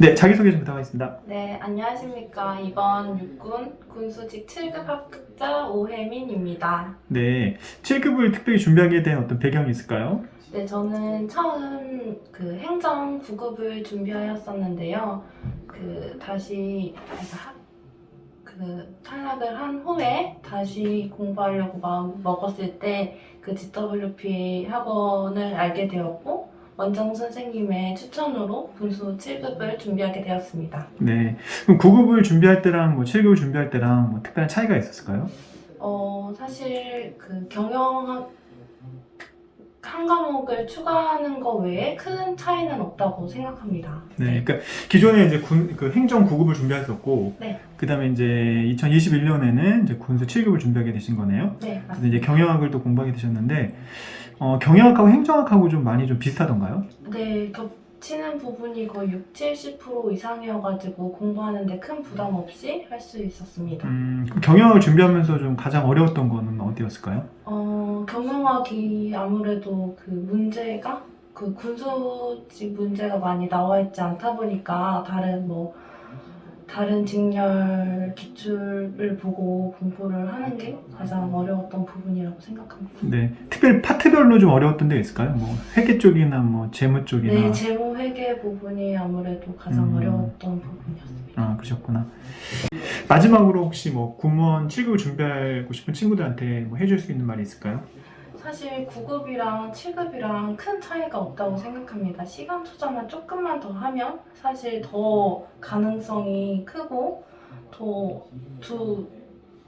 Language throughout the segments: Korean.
네, 자기소개 좀 부탁하겠습니다. 네, 안녕하십니까. 이번 육군 군수직 7급 합격자 오혜민입니다. 네, 7급을 특별히 준비하게 된 어떤 배경이 있을까요? 네, 저는 처음 그 행정 9급을 준비하였었는데요. 그 다시 그 탈락을 한 후에 다시 공부하려고 마음 먹었을 때 그 GWP 학원을 알게 되었고 원장 선생님의 추천으로 군수 7급을 준비하게 되었습니다. 네, 그럼 9급을 준비할 때랑 뭐 7급을 준비할 때랑 뭐 특별한 차이가 있었을까요? 어, 사실 그 경영 한, 한 과목을 추가하는 거 외에 큰 차이는 없다고 생각합니다. 네, 그러니까 기존에 이제 군, 그 행정 9급을 준비했었고, 네. 그 다음에 이제 2021년에는 이제 군수 7급을 준비하게 되신 거네요. 네, 그래서 맞습니다. 이제 경영학을 또 공부하게 되셨는데, 어, 경영학하고 행정학하고 좀 많이 좀 비슷하던가요? 네, 겹 치는 부분이 거의 6, 70% 이상이어가지고 공부하는데 큰 부담 없이 할 수 있었습니다. 음, 그럼 경영학을 준비하면서 좀 가장 어려웠던 거는 어디였을까요? 어, 경영학이 아무래도 그 문제가 그 군수직 문제가 많이 나와 있지 않다 보니까 다른 뭐 다른 직렬 기출을 보고 공부를 하는 게 가장 어려웠던 부분이라고 생각합니다. 네, 특별히 파트별로 좀 어려웠던 데 있을까요? 뭐 회계 쪽이나 뭐 재무 쪽이나. 네, 재무 회계 부분이 아무래도 가장 음. 어려웠던 부분이었습니다. 아, 그러셨구나. 마지막으로 혹시 뭐 군무원 7급을 준비하고 싶은 친구들한테 뭐 해줄 수 있는 말이 있을까요? 사실 9급이랑 7급이랑 큰 차이가 없다고 생각합니다. 시간 투자만 조금만 더 하면 사실 더 가능성이 크고 더두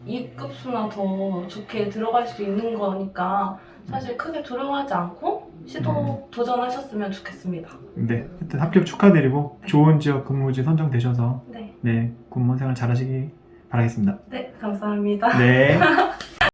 2급수나 더 좋게 들어갈 수 있는 거니까 사실 크게 두려워하지 않고 시도 도전하셨으면 좋겠습니다. 네, 하여튼 합격 축하드리고 좋은 지역 근무지 선정되셔서 네, 네, 군무원 생활 잘하시기 바라겠습니다. 네 감사합니다. 네.